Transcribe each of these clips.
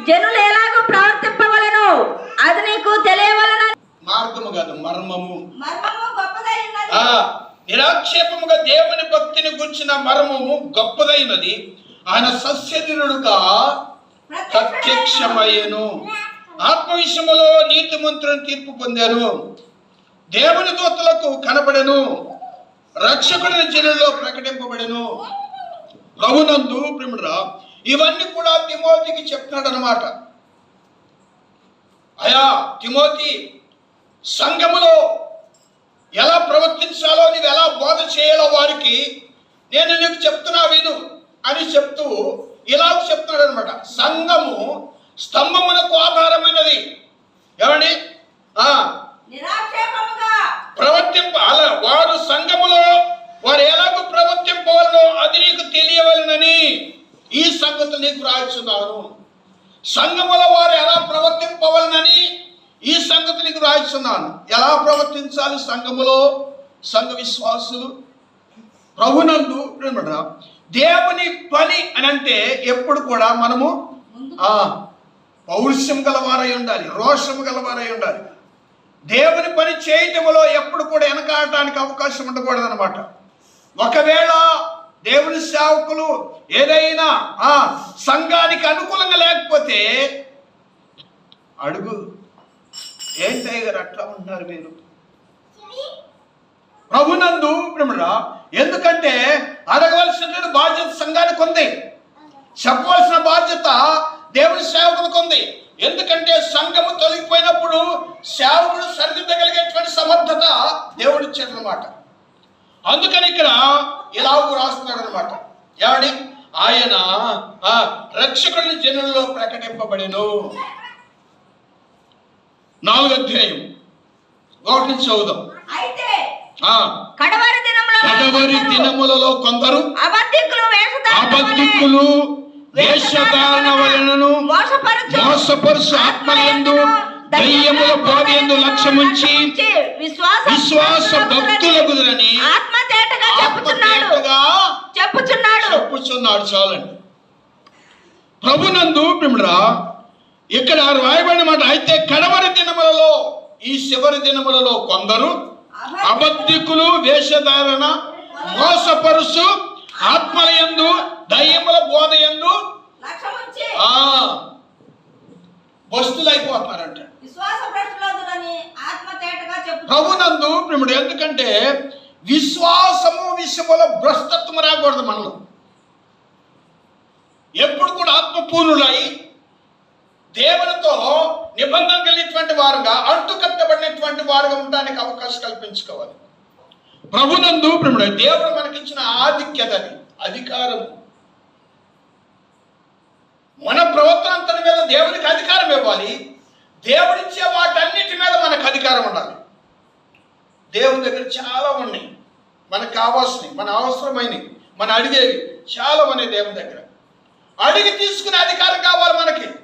జనులు ఎలాగో ప్రవర్తింపవలను? అది నీకు తెలియవలన మార్గము కాదు మర్మము. మర్మము గొప్పదై ఉన్నది. ఆ నిరాక్షేపముగా దేవుని భక్తిని గుర్చిన మర్మము గొప్పదైనది. ఆయన సస్యనుడుగా ప్రత్యక్షమయ్యను. ఆత్మ విషయములో నీతిమంతులను తీర్పు పొందాను. దేవుని దూతలకు కనబడెను. రక్షకుడిని జనుల్లో ప్రకటింపబడెను. ప్రభునందు ప్రిముడురా ఇవన్నీ కూడా తిమోతికి చెప్తున్నాడు అనమాట అయా తిమోతి సంఘములో ఎలా ప్రవర్తించాలో నీవు ఎలా బోధ చేయాలో వారికి నేను నీకు చెప్తున్నా విను అని చెప్తూ ఇలా చెప్తున్నాడు అనమాట సంఘము స్తంభమునకు ఆధారమైనది. ఏమండి ప్రవర్తింప అలా వారు సంఘములో వారు ఎలాగో ప్రవర్తింపవలనో అది నీకు తెలియవలనని. ఈ సంగతి నీకు రాయిస్తున్నాను. సంఘములో వారు ఎలా ప్రవర్తింపవలనని ఈ సంగతి నీకు రాయిస్తున్నాను. ఎలా ప్రవర్తించాలి సంఘములో? సంఘ విశ్వాసులు ప్రభునందు దేవుని పని అని అంటే ఎప్పుడు కూడా మనము ఆ పౌరుషం గలవారై ఉండాలి రోషం గలవారై ఉండాలి. దేవుని పని చేయటంలో ఎప్పుడు కూడా వెనకాడటానికి అవకాశం ఉండకూడదు అనమాట ఒకవేళ దేవుని సేవకులు ఏదైనా ఆ సంఘానికి అనుకూలంగా లేకపోతే అడుగు. ఏంటయ్య గారు అట్లా ఉంటారు మీరు? ప్రభునందు ప్రేమరా ఎందుకంటే అడగవలసిన బాధ్యత సంఘానికి ఉంది. చెప్పవలసిన బాధ్యత దేవుని సేవకులకు ఉంది. ఎందుకంటే సంఘము తొలగిపోయినప్పుడు సేవకుడు సరిదిద్దగలిగేటువంటి సమర్థత దేవుడు ఇచ్చాడనమాట అందుకని ఇక్కడ ఇలా రాస్తున్నాడు అనమాట ఏమని ఆయన ఆ రక్షకుడిని జనుల్లో ప్రకటింపబడెను. నాలుగు అధ్యాయం. ఒకటి నుంచి చదువుదాం. కడవరి దినములో కడవరి దినములలో కొందరు అబద్ధికులు వేషధారణ వలనను మోసపరచు ఆత్మలందు దయ్యముల బోధయందు లక్ష్యముంచి విశ్వాస విశ్వాస భక్తుల కుదురని ఆత్మ తేటగా చెప్పుచున్నాడు. చెప్పుచున్నాడు. చెప్పుచున్నాడు చాలండి. ప్రభునందు పిమ్మరా ఇక్కడ రాయబడిన మాట అయితే కడవరి దినములలో ఈ చివరి దినములలో కొందరు అబద్ధికులు వేషధారణ మోసపరుసు ఆత్మలయందు దయ్యముల బోధయందు లక్ష్యముంచి ఆ వస్తులు అయిపోతున్నారంట ప్రభునందు ప్రిముడు ఎందుకంటే విశ్వాసము విషయముల భ్రష్టత్వం రాకూడదు మనలో. ఎప్పుడు కూడా ఆత్మపూర్ణులై దేవునితో నిబంధన కలిగినటువంటి వారుగా అంటుకట్టబడినటువంటి వారుగా ఉండడానికి అవకాశం కల్పించుకోవాలి. ప్రభునందు ప్రిముడు దేవుడు మనకిచ్చిన ఆధిక్యత అది అధికారం. మన ప్రవర్తన అంతటి మీద దేవునికి అధికారం ఇవ్వాలి. దేవుడిచ్చే వాటన్నిటి మీద మనకు అధికారం ఉండాలి. దేవుని దగ్గర చాలా ఉన్నాయి. మనకు కావాల్సినవి మన అవసరమైనవి మన అడిగేవి చాలా ఉన్నాయి దేవుని దగ్గర. అడిగి తీసుకునే అధికారం కావాలి మనకి.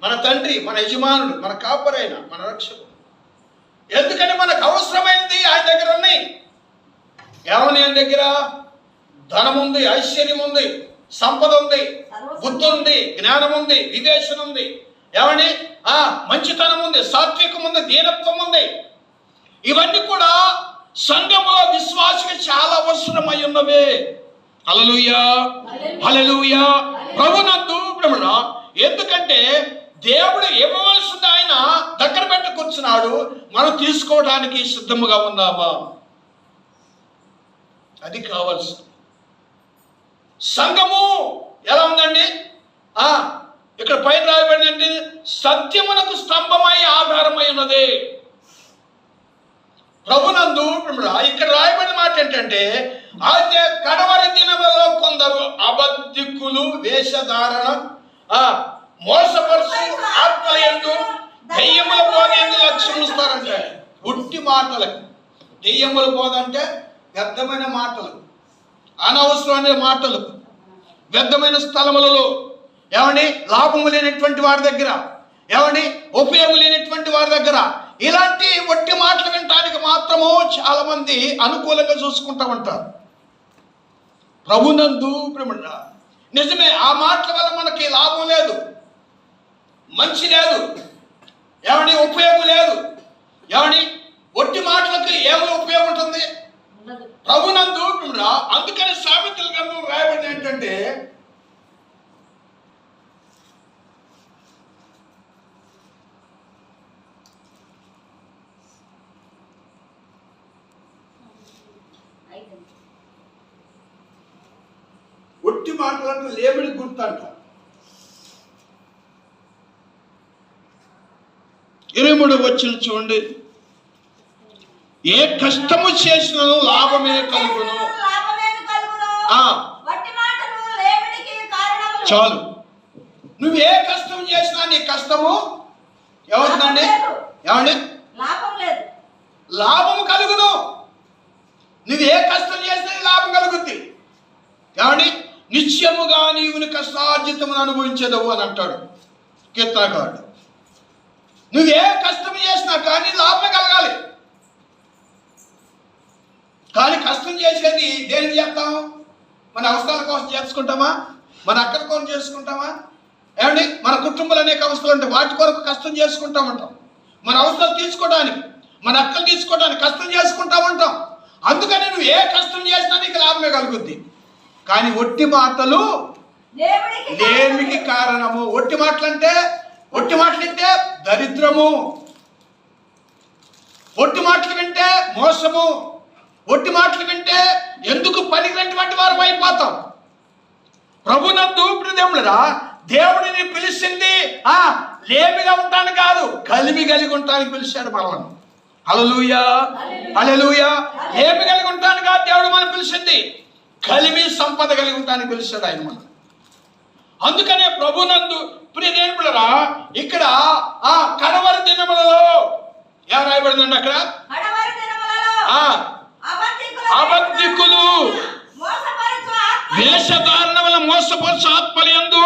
మన తండ్రి మన యజమానుడు మన కాపరైన మన రక్షకుడు. ఎందుకని మనకు అవసరమైనది ఆయన దగ్గర ఉన్నాయి? ఏమని ఆయన దగ్గర? ధనం ఉంది ఐశ్వర్యం ఉంది సంపద ఉంది బుద్ధి ఉంది జ్ఞానం ఉంది వివేచన ఉంది. ఏమండి? ఆ మంచితనం ఉంది సాత్వికం ఉంది దీనత్వం ఉంది. ఇవన్నీ కూడా సంఘములో విశ్వాసకి చాలా అవసరమై ఉన్నవే. అలలుయా అలలుయా ప్రభునందు బ్రహ్మణ ఎందుకంటే దేవుడు ఇవ్వవలసింది ఆయన దగ్గర పెట్టి కూర్చున్నాడు మనం తీసుకోవడానికి సిద్ధముగా ఉన్నామా? అది కావాల్సింది. సంఘము ఎలా ఉందండి? ఆ ఇక్కడ పైన రాయబడింది సత్యమునకు స్తంభమై ఆధారమై ఉన్నది. ప్రభునందు ఇక్కడ రాయబడిన మాట ఏంటంటే అయితే కడవరి దినములలో కొందరు అబద్ధికులు వేషధారణ ఆ మోసపరుచు ఆత్మయందు దెయ్యముల బోధ లక్ష్యం ఇస్తారంటే. ఉట్టి మాటలు. దెయ్యములు పోదంటే వ్యర్థమైన మాటలు. అనవసరమైన మాటలు. వ్యర్థమైన స్థలములలో ఏమండి? లాభము లేనటువంటి వారి దగ్గర. ఏమండి? ఉపయోగం లేనటువంటి వారి దగ్గర. ఇలాంటి ఒట్టి మాటలు వినటానికి మాత్రము చాలా మంది అనుకూలంగా చూసుకుంటా ఉంటారు. ప్రభునందు నిజమే ఆ మాటల వల్ల మనకి లాభం లేదు. మంచి లేదు. ఏమని ఉపయోగం లేదు. ఏమని ఒట్టి మాటలకు ఏమి ఉపయోగం ఉంటుంది? ప్రభునందు అందుకని సామెతల గ్రంథం రాయబడింది ఏంటంటే అయితే ఒట్టి మాటలంటే లేబడి అంట ఇరవై మూడు వచ్చిన చూడండి. ఏ కష్టము చేసినను లాభమే కలుగును. చాలు. నువ్వు ఏ కష్టం చేసినా నీ కష్టము ఎవరిదండి? ఏమండి లాభం కలుగును. నువ్వు ఏ కష్టం చేసినా లాభం కలుగుద్ది. ఏమండి నిత్యముగా నీవుని కష్టార్జితమును అనుభవించేదవు అని అంటాడు కీర్తనకారుడు. నువ్వు ఏ కష్టం చేసినా కానీ లాభం కలగాలి కానీ కష్టం చేసేది దేనికి చేస్తాం? మన అవసరాల కోసం చేసుకుంటామా మన అక్కల కోసం చేసుకుంటామా? ఏమండి? మన కుటుంబాలు అనేక అవసరాలు ఉంటాయి. వాటి కొరకు కష్టం చేసుకుంటామంటాం మన అవసరాలు తీసుకోవడానికి మన అక్కలు తీసుకోవడానికి కష్టం చేసుకుంటామంటాం అందుకని నువ్వు ఏ కష్టం చేసినా నీకు లాభమే కలుగుద్ది. కానీ ఒట్టి మాటలు లేమికి కారణము. ఒట్టి మాటలంటే ఒట్టి మాటలు వింటే దరిద్రము. ఒట్టి మాటలు వింటే మోసము. ఒట్టి మాటలు వింటే ఎందుకు పనికినటువంటి వారు అయిపోతాం? ప్రభునందు ప్రిదేములరా దేవుడిని పిలిచింది ఆ లేమిగా ఉంటాను కాదు కలిమి కలిగి ఉంటానికి పిలిచాడు మనల్ని. అలలుయా అలలుయా లేమి కలిగి ఉంటాను కాదు దేవుడు మనం పిలిచింది. కలిమి సంపద కలిగి ఉంటానికి పిలిచాడు ఆయన మనం అందుకనే ప్రభునందు ప్రియదేవులరా ఇక్కడ ఆ కడవరి దినములలో ఏం రాయబడిందండి అక్కడ? అబద్ధికుల ఆత్మ వేషధారణ వల్ల మోసపరచు ఆత్మలందు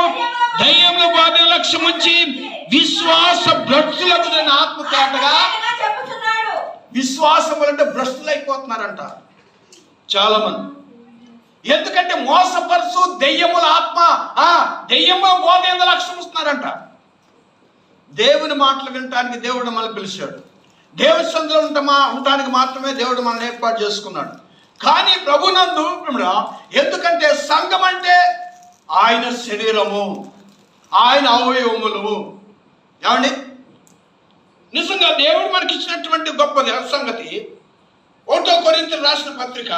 దయ్యముల బాధ లక్ష్యం ఉంచి విశ్వాస భ్రష్టులకు నేను ఆత్మగా చెప్పుచున్నాడు విశ్వాసం అంటే భ్రష్టులు అయిపోతున్నారంట చాలా మంది ఎందుకంటే మోసపరుచు దెయ్యముల ఆత్మ ఆ దెయ్యముల బోధ లక్ష్యం వస్తున్నారంట. దేవుని మాటలు వినటానికి దేవుడు మనల్ని పిలిచాడు. దేవుని సందులో ఉంటామా ఉండటానికి మాత్రమే దేవుడు మనల్ని ఏర్పాటు చేసుకున్నాడు. కానీ ప్రభునందు ఎందుకంటే సంఘం అంటే ఆయన శరీరము ఆయన అవయవములు. ఏమండి? నిజంగా దేవుడు మనకి ఇచ్చినటువంటి గొప్ప సంగతి. ఒకటో కొరింత రాసిన పత్రిక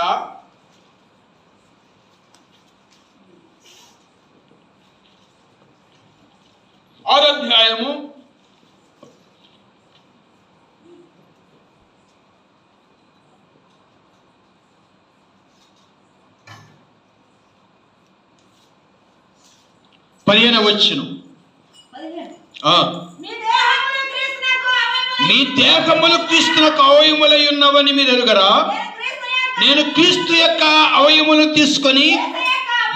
ఆరో అధ్యాయము పదిహేను. వచ్చును. మీ దేహములు క్రీస్తునకు అవయములై ఉన్నవని మీరు ఎరుగరా? నేను క్రీస్తు యొక్క అవయములు తీసుకొని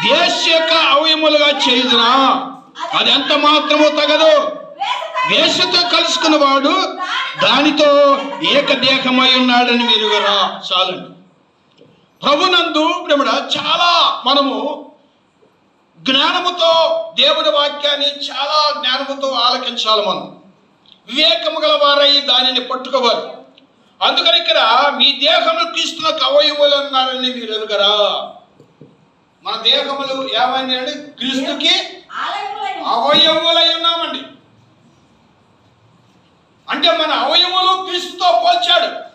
దేశ యొక్క అవయములుగా చేయుదునా? అది ఎంత మాత్రమో తగదు. వేసుక- వేషతో కలుసుకున్నవాడు దానితో ఏకదేహమై ఉన్నాడని మీరు కదా చాలండి. ప్రభునందు ప్రేమడ చాలా మనము జ్ఞానముతో దేవుని వాక్యాన్ని చాలా జ్ఞానముతో ఆలకించాలి మనం. వివేకము గల వారై దానిని పట్టుకోవాలి. అందుకని ఇక్కడ మీ దేహములు క్రీస్తున్న అవయవులు అన్నారని మీరు ఎరుగరా? మన దేహములు ఏమని క్రీస్తుకి అవయవులై ఉన్నామండి. అంటే మన అవయములు క్రీస్తుతో పోల్చాడు.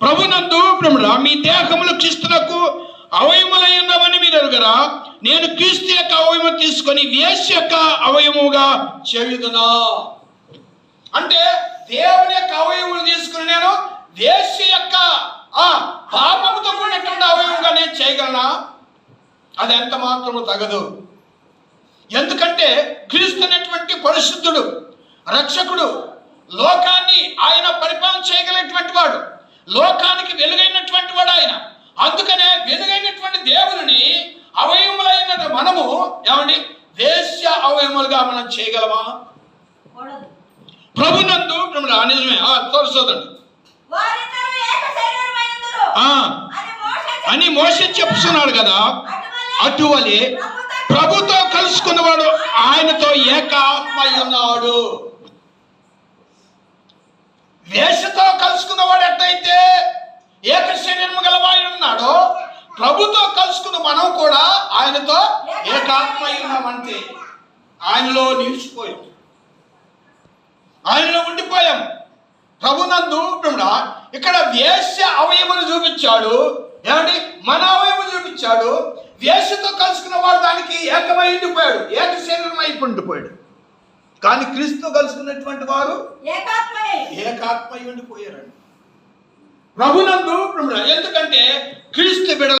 ప్రభునందు ప్రభుడా మీ దేహములు క్రీస్తునకు అవయములై ఉన్నామని మీరు ఎరుగరా? నేను క్రీస్తు యొక్క అవయము తీసుకొని వేష యొక్క అవయముగా చేయుదునా? అంటే దేవుని యొక్క అవయములు తీసుకుని నేను వేష యొక్క ఆ పాపముతో కూడినటువంటి అవయవంగా నేను చేయగలనా? అది ఎంత మాత్రము తగదు. ఎందుకంటే క్రీస్తు అనేటువంటి పరిశుద్ధుడు రక్షకుడు లోకాన్ని ఆయన పరిపాలన చేయగలిగినటువంటి వాడు. లోకానికి వెలుగైనటువంటి వాడు ఆయన. అందుకనే వెలుగైనటువంటి దేవుని అవయములైన మనము ఏమండి? దేశ అవయములుగా మనం చేయగలమా. ప్రభునందు నిజమే. ఆ, అని మోసే చెప్తున్నాడు. కదా. అటువలే ప్రభుతో కలుసుకున్నవాడు ఆయనతో ఏకాత్మై ఉన్నాడు. వేషతో కలుసుకున్నవాడు ఎట్టయితే ఏక శరీరము గలవాయి ఉన్నాడో ప్రభుతో కలుసుకున్న మనం కూడా ఆయనతో ఏకాత్మై ఉన్నామంటే ఆయనలో నిలిచిపోయాం. ఆయనలో ఉండిపోయాం. ప్రభునందు బ్రహ్మణ ఇక్కడ వేష అవయమును చూపించాడు. ఏమండి? మన అవయవం చూపించాడు. వేశ్యతో కలుసుకున్న వాడు దానికి ఏకమై ఉండిపోయాడు. ఏక శరీరం అయిపోయి ఉండిపోయాడు. కానీ క్రీస్తుతో కలుసుకున్నటువంటి వారు ఏకాత్మై ఉండిపోయారండి. ప్రభునందు ఎందుకంటే క్రీస్తు బిడల